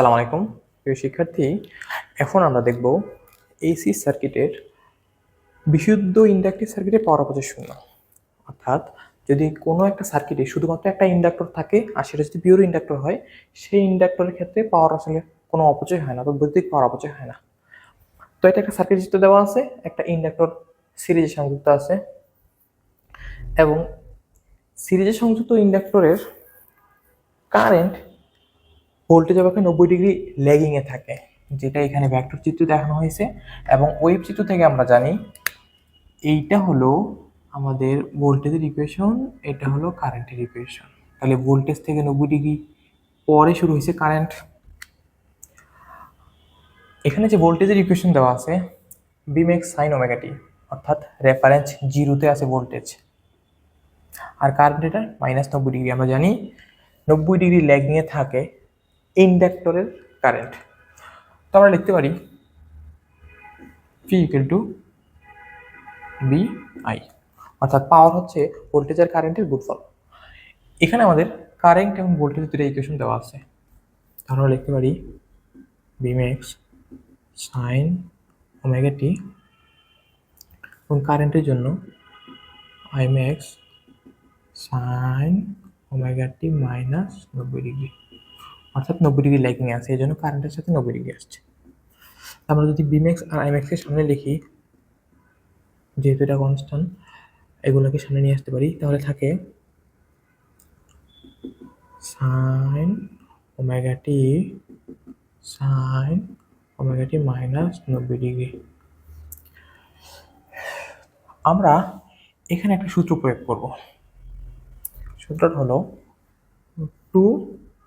আসসালামু আলাইকুম। প্রিয় শিক্ষার্থী, এখন আমরা দেখব এসি সার্কিটের বিশুদ্ধ ইন্ডাকটিভ সার্কিটের পাওয়ার অপচয় শূন্য। অর্থাৎ যদি কোনো একটা সার্কিটে শুধুমাত্র একটা ইন্ডাক্টর থাকে আর সেটা যদি পিওর ইন্ডাক্টর হয়, সেই ইন্ডাক্টরের ক্ষেত্রে পাওয়ার আসলে কোনো অপচয় হয় না তো বৈদ্যুতিক পাওয়ার অপচয় হয় না। তো এটা একটা সার্কিট চিত্র দেওয়া আছে, একটা ইন্ডাক্টর সিরিজে সংযুক্ত আছে এবং সিরিজে সংযুক্ত ইন্ডাক্টরের কারেন্ট ভোল্টেজ অপেক্ষা নব্বই ডিগ্রি ল্যাগিংয়ে থাকে, যেটা এখানে ভ্যাক্টর চিত্র দেখানো হয়েছে এবং ওয়েব চিত্র থেকে আমরা জানি এইটা হলো আমাদের ভোল্টেজের ইকুয়েশন এটা হলো কারেন্টের ইকুয়েশন তাহলে ভোল্টেজ থেকে নব্বই ডিগ্রি পরে শুরু হয়েছে কারেন্ট এখানে যে ভোল্টেজের ইকুয়েশন দেওয়া আছে V max sine omega t অর্থাৎ রেফারেন্স জিরোতে আছে ভোল্টেজ আর কারেন্ট এটা মাইনাস নব্বই ডিগ্রি আমরা জানি নব্বই ডিগ্রি ল্যাগিংয়ে থাকে ইন্ডাক্টরের কারেন্ট। তো আমরা লিখতে পারি P equal to B I অর্থাৎ পাওয়ার হচ্ছে ভোল্টেজ আর কারেন্টের গুণফল। এখানে আমাদের কারেন্ট এবং ভোল্টেজ দুটো ইকুয়েশন দেওয়া আছে। তাহলে আমরা লিখতে পারি বিমেক্স সাইন ওমেগা এবং কারেন্টের জন্য I max sine omega T minus নব্বই ডিগ্রি অর্থাৎ নব্বই ডিগ্রি ল্যাগিং আছে এই জন্য কারেন্টের সাথে নব্বই ডিগ্রি আসছে। আমরা যদি বিমেক্স আর আইম্যাক্সের সামনে লিখি, যেহেতু এটা কনস্ট্যান্ট এগুলোকে সামনে নিয়ে আসতে পারি, তাহলে থাকে sine omega T sine omega T minus নব্বই ডিগ্রি আমরা এখানে একটা সূত্র প্রয়োগ করব। সূত্রটা হলো টু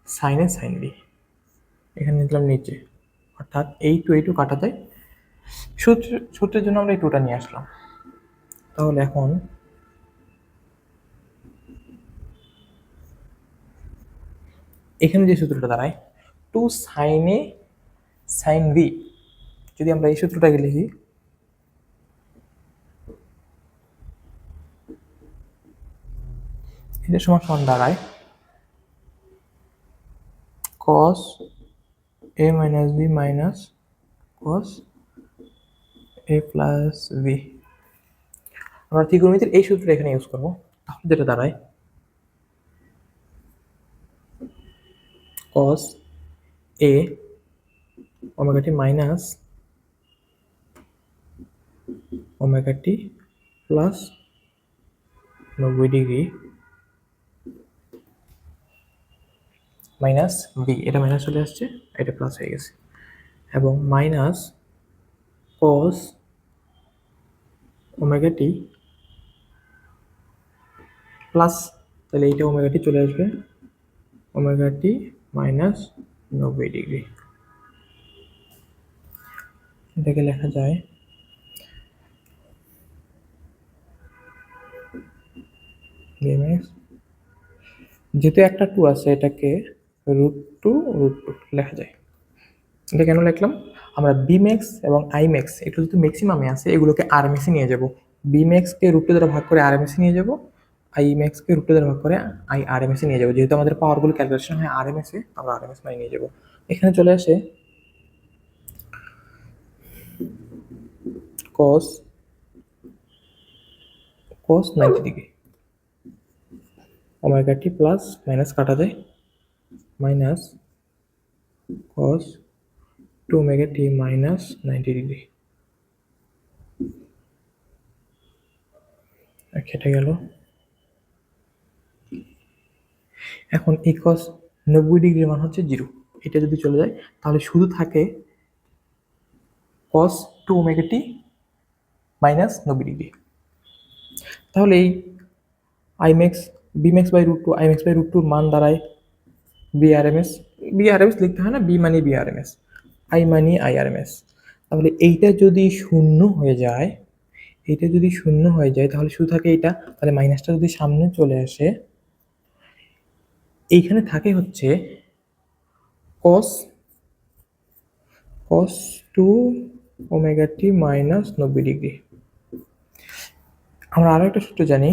সাইনে সাইন বি। এখানে নিলাম নিচে। অর্থাৎ এই টু এই টু কাটা যায়। সূত্র, সূত্রের জন্য আমরা এই টুটা নিয়ে আসলাম। তাহলে এখন এখানে যে সূত্রটা দাঁড়ায়, টু সাইনে সাইন বি। যদি আমরা এই সূত্রটাকে লিখি, এটা সমান সমান দাঁড়ায় cos a minus b minus cos a plus b আমরা ত্রিকোণমিতির এই সূত্রটা এখানে ইউজ করব তাহলে যেটা দাঁড়ায় cos a omega t minus omega t plus নব্বই ডিগ্রি মাইনাস বি এটা মাইনাস চলে আসছে, এটা প্লাস হয়ে গেছে। এবং minus cos omega T plus তাহলে এইটা ওমেগা টি চলে আসবে ওমেগা টি মাইনাস নব্বই ডিগ্রি এটাকে লেখা যায় যেহেতু একটা টু আছে এটাকে রুট টু রুট টু লেখা যায়। এটা কেন লিখলাম? আমরা বিম্যাক্স এবং আইম্যাক্স এগুলো যেহেতু ম্যাক্সিমামে আছে এগুলোকে আর আরএমএসে নিয়ে যাব। বিম্যাক্সকে রুট টু দ্বারা ভাগ করে আর আরএমএসে নিয়ে যাব আইম্যাক্সকে রুট টু দ্বারা ভাগ করে আই আর আরএমএসে নিয়ে যাব। যেহেতু আমাদের পাওয়ারগুলো ক্যালকুলেশন হয় আর আরএমএসে আমরা আরএমএস মানে নিয়ে যাব। এখানে চলে আসে cos cos ninety degree omega T plus minus কাটা যায়। Minus cos two omega T minus ninety degree কেটে গেল। এখন এই কস নব্বই ডিগ্রি মান হচ্ছে জিরো এটা যদি চলে যায়, তাহলে শুধু থাকে কস টু টি মাইনাস নব্বই ডিগ্রি তাহলে এই I max V max by root two I max by root টুর মান দাঁড়ায় বিআরএমএস বিআরএমএস লিখতে হয় না বি মানি বিআরএমএস আই মানি আইআরএমএস তাহলে এইটা যদি শূন্য হয়ে যায়, এইটা যদি শূন্য হয়ে যায়, তাহলে শুধু থাকে এইটা, তাহলে মাইনাসটা যদি সামনে চলে আসে, এইখানে থাকে হচ্ছে cos cos two omega T minus নব্বই ডিগ্রি আমরা আরও একটা সূত্র জানি,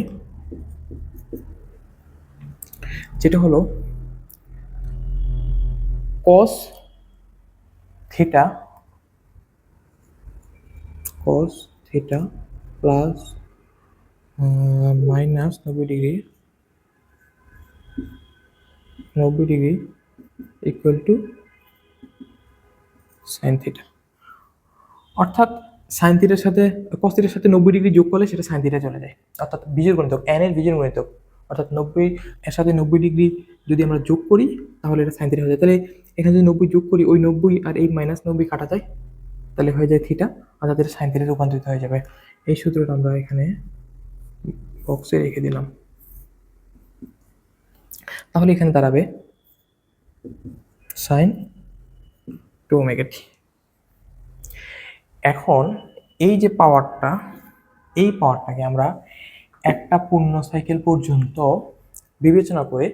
যেটা হলো cos theta cos theta plus minus নব্বই ডিগ্রি নব্বই degree equal to sine theta অর্থাৎ সাইন থিটার সাথে কস সাথে নব্বই ডিগ্রি যোগ করলে সেটা সাইন থিটা চলে যায়। অর্থাৎ বীজের গণিতক এন এর বীজের গণিতক। অর্থাৎ নব্বই, এর সাথে নব্বই ডিগ্রি যদি আমরা যোগ করি, তাহলে এটা সাইন থিটা হয়ে যায়। তাহলে এখানে যদি নব্বই যোগ করি, ওই নব্বই আর এই মাইনাস নব্বই কাটা যায়, তাহলে হয়ে যায় থিটা আর তাদের সাইন থিটা রূপান্তরিত হয়ে যাবে। এই সূত্রটা আমরা এখানে বক্সে রেখে দিলাম। তাহলে এখানে দাঁড়াবে সাইন টু ওমেগা এখন এই যে পাওয়ারটা এই পাওয়ারটাকে আমরা একটা পূর্ণ সাইকেল পর্যন্ত বিবেচনা করে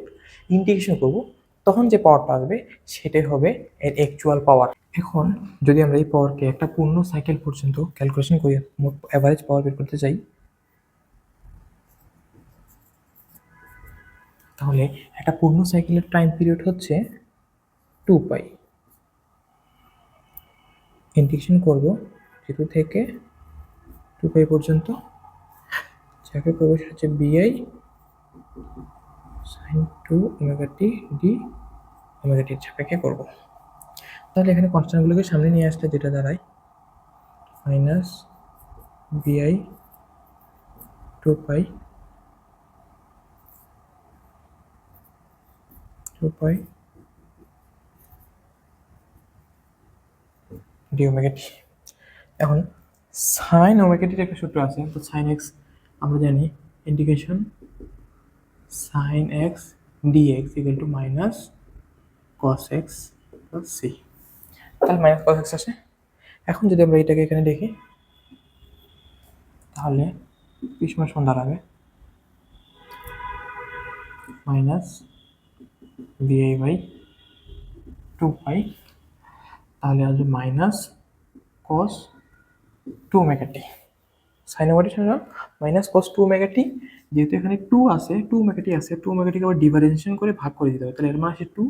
ইন্টিগ্রেশন করব। তখন যে পাওয়ারটা আসবে সেটাই হবে এর অ্যাকচুয়াল পাওয়ার এখন যদি আমরা এই পাওয়ারকে একটা পূর্ণ সাইকেল পর্যন্ত ক্যালকুলেশন করি, মোট অ্যাভারেজ পাওয়ার বের করতে চাই, তাহলে একটা পূর্ণ সাইকেলের টাইম পিরিয়ড হচ্ছে টু পাই ইন্টিগ্রেশন করব জিরো থেকে টু পাই পর্যন্ত, যাকে সেটা হচ্ছে B I sine two omega T D omega টির সাপেক্ষে করব। তাহলে এখানে কনস্ট্যান্টগুলোকে সামনে নিয়ে আসলে যেটা দাঁড়ায় minus B I two pi two pi D omega T এখন সাইন ওমেগা টির একটা সূত্র আছে, তো সাইন এক্স আমরা জানি integration sine X DX equal to minus cos X plus C তাহলে মাইনাস কস এক্স আসে। এখন যদি আমরা এটাকে এখানে দেখি, তাহলে কি সময় সমান দাঁড়াবে? মাইনাস বিআই বাই টু পাই তাহলে আসবে minus cos two omega T sine না minus cos two omega T যেহেতু এখানে টু আছে টু মেগাটি আছে টু মেগাটিকে আবার ডিভারেন্সিয়েশন করে ভাগ করে দিতে হবে। তাহলে এর মানে আসে টু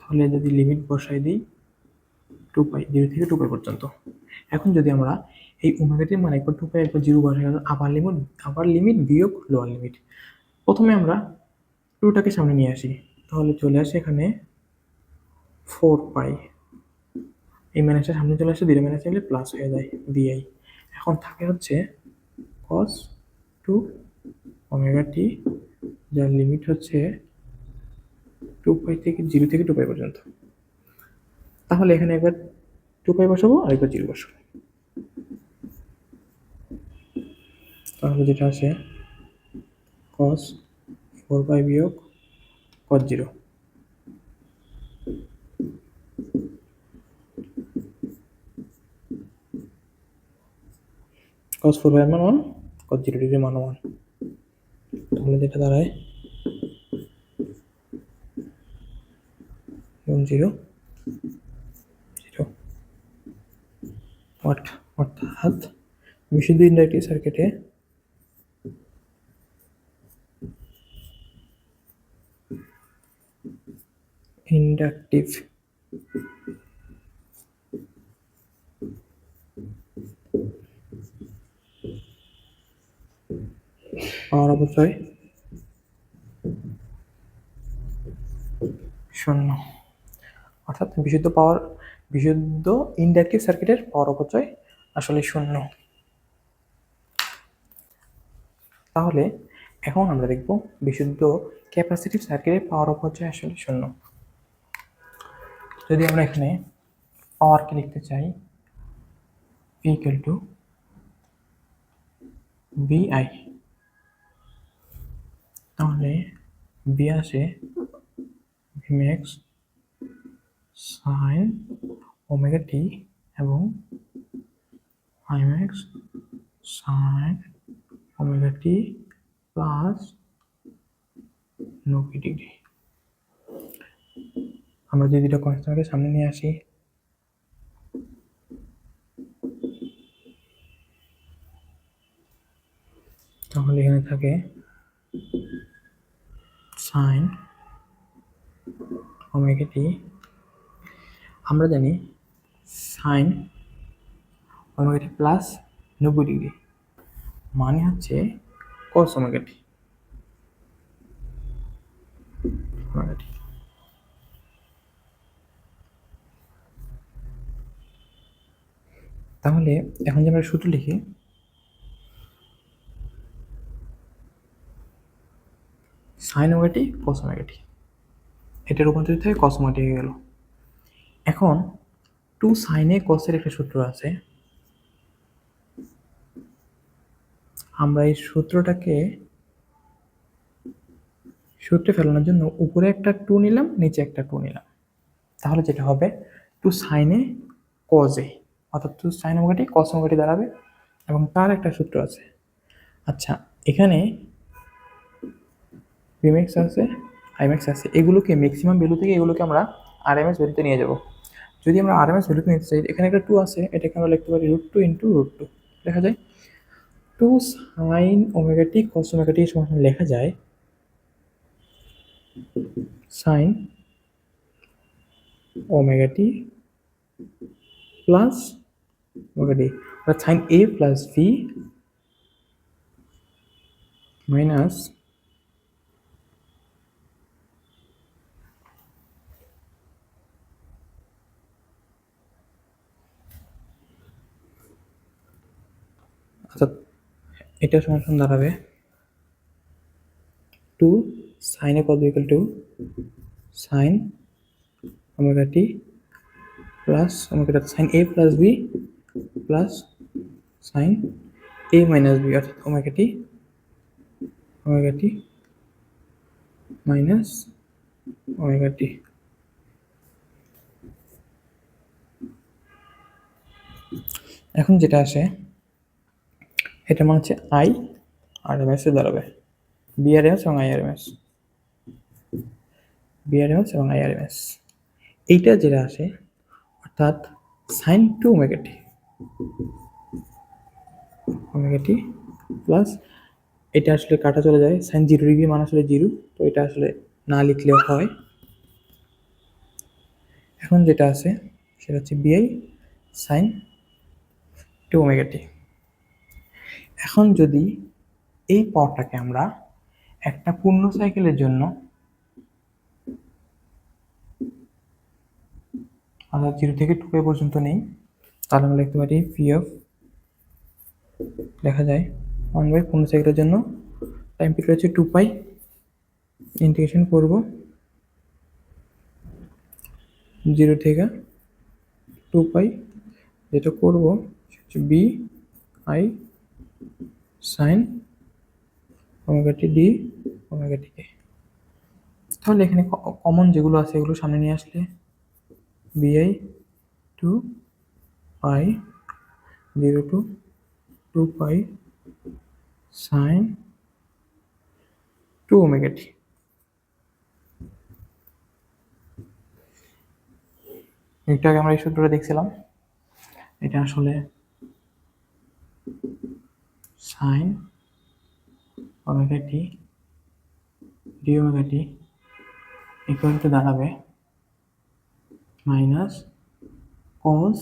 তাহলে যদি লিমিট বসাই দিই টু পাই জিরো থেকে টু পাই পর্যন্ত। এখন যদি আমরা এই ওমেগাটির মানে একবার টু পাই একবার জিরো বসাই আবার লিমিট আবার লিমিট বিয়োগ লোয়ার লিমিট প্রথমে আমরা টুটাকে সামনে নিয়ে আসি। তাহলে চলে আসে এখানে ফোর পাই এই মাইনাসটা সামনে চলে আসে দুটো মাইনাস নিলে প্লাস হয়ে যায় বিআই এখন থাকে হচ্ছে কস টু ওমেগা টি যার লিমিট হচ্ছে টু পাই থেকে জিরো থেকে টু পাই পর্যন্ত। তাহলে এখানে একবার টু পাই বসাবো আর একবার জিরো বসাবো। তাহলে যেটা আছে কস ফোর পাই বিয়োগ cos zero cos four by মান ওয়ান কস জিরো ডিগ্রি মান ওয়ান তাহলে যেটা দাঁড়ায়। জিরো জিরো অর্থাৎ বিশুদ্ধ ইন্ডাক্টিভ সার্কিটে ইন্ডাকটিভ পাওয়ার অপচয় শূন্য। অর্থাৎ বিশুদ্ধ পাওয়ার বিশুদ্ধ ইন্ডাকটিভ সার্কিটের পাওয়ার অপচয় আসলে শূন্য। তাহলে এখন আমরা দেখব বিশুদ্ধ ক্যাপাসিটিভ সার্কিটের পাওয়ার অপচয় আসলে শূন্য। যদি আমরা এখানে পাওয়ারকে লিখতে চাই ইকুয়াল টু বিআই তাহলে বি আসে ভিমেক্স সাইন ওমেগা এবং I max sine omega T plus নব্বই ডিগ্রি আমরা যদি এটা কনস্ট্যান্টকে সামনে নিয়ে আসি, তাহলে এখানে থাকে সাইন ওমেগা আমরা জানি সাইন ওমেগাটি প্লাস নব্বই ডিগ্রি মানে হচ্ছে কস ওমেগা টি তাহলে এখন যে আমরা সূত্র লিখি সাইন ওমেগাটি কস ওমেগাটি এটা রূপান্তরিত হয়ে কস ওমেগাটি হয়ে গেল। এখন টু সাইনে কসের একটা সূত্র আছে। আমরা এই সূত্রটাকে সূত্রে ফেলানোর জন্য উপরে একটা টু নিলাম, নিচে একটা টু নিলাম। তাহলে যেটা হবে টু সাইনে কজে অর্থাৎ two sine omega t cos omega t দাঁড়াবে এবং তার একটা সূত্র আছে। আচ্ছা এখানে বিমেক্স আছে। আইম্যাক্স আছে, এগুলোকে ম্যাক্সিমাম ভ্যালু থেকে এগুলোকে আমরা আরএমএস ভ্যালুতে নিয়ে যাব। যদি আমরা আরএমএস ভ্যালুতে নিতে চাই, এখানে একটা টু আছে, এটাকে আমরা লিখতে পারি root two into root two লেখা যায়? Two sine omega t cos omega t সমান লেখা যায় sine omega T plus omega T অর্থাৎ sine A plus V minus অর্থাৎ এটা সমান দাঁড়াবে। টু সাইন এ কত equal to sine omega T plus omega sine A plus B plus sine A minus B অর্থাৎ omega T omega T minus omega T এখন যেটা আসে এটা মানে হচ্ছে আই আর এম এস দাঁড়াবে। বিআরএমএস এবং আইআরএমএস বিআরএমএস এবং আইআরএমএস এইটা যেটা আসে, অর্থাৎ sine two omega T omega T plus এটা আসলে কাটা চলে যায় সাইন জিরো ডিগ্রি মান আসলে জিরো তো এটা আসলে না লিখলেও হয়। এখন যেটা আছে, সেটা হচ্ছে বিআই সাইন টু ওমেগাটি এখন যদি এই পথটাকে আমরা একটা পূর্ণ সাইকেলের জন্য অর্থাৎ জিরো থেকে টু পে পর্যন্ত নেই, তাহলে আমরা লিখতে পারি পি এফ লেখা যায় ওয়ান বাই পূর্ণ সাইকেলের জন্য টাইম পিরিয়ড হচ্ছে টু পাই ইন্টিগ্রেশন করব। জিরো থেকে টু পাই যেটা করব হচ্ছে B I sine omega T D omega T কে তাহলে এখানে কমন যেগুলো আছে এগুলো সামনে নিয়ে আসলে B I two pi zero to two pi sine two omega T একটু আগে আমরা এই সূত্রটা দেখছিলাম। এটা আসলে sine omega T D omega T equal to দাঁড়াবে minus cos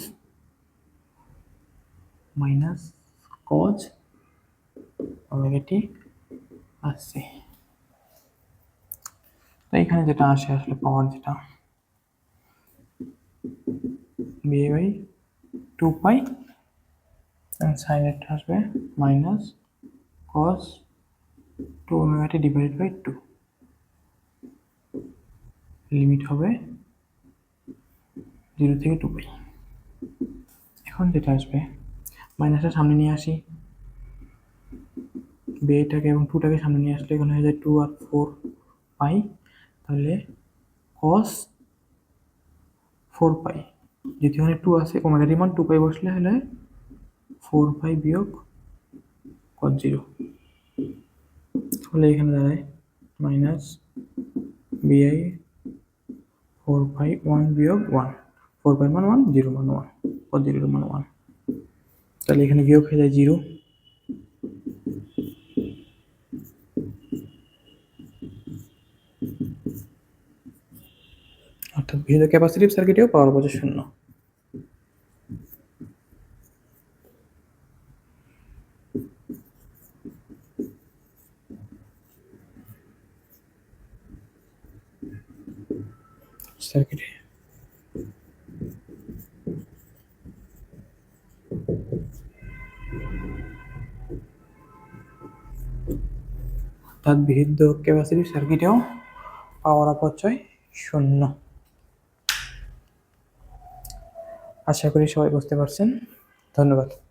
minus cos omega T আসছে তো এখানে যেটা আসে আসলে পাওয়ার যেটা B by two pi sine এটা আসবে minus cos two omega T divide by two limit হবে জিরো থেকে টু পাই এখন যেটা আসবে মাইনাসটা সামনে নিয়ে আসি। বিটাকে এবং টুটাকে সামনে নিয়ে আসলে এখানে হয়ে যায় টু আর ফোর পাই তাহলে কস ফোর পাই যেহেতু এখানে টু আছে ওমেগাটি মান টু পাই বসলে হলে ফোর পাই বিয়োগ কস জিরো। তাহলে এখানে দাঁড়ায় minus B I four pi one বিয়োগ ওয়ান। ফোর পাই মান ওয়ান, জিরো মান ওয়ান কস জিরোর মান ওয়ান। তাহলে এখানে বিয়োগ হয়ে যায় জিরো। অর্থাৎ বিহিত ক্যাপাসিটিভ সার্কিটেও পাওয়ার অপচয় শূন্য। সার্কিটে। অর্থাৎ বিশুদ্ধ ক্যাপাসিটিভ সার্কিটেও পাওয়ার অপচয় শূন্য। আশা করি সবাই বুঝতে পারছেন। ধন্যবাদ।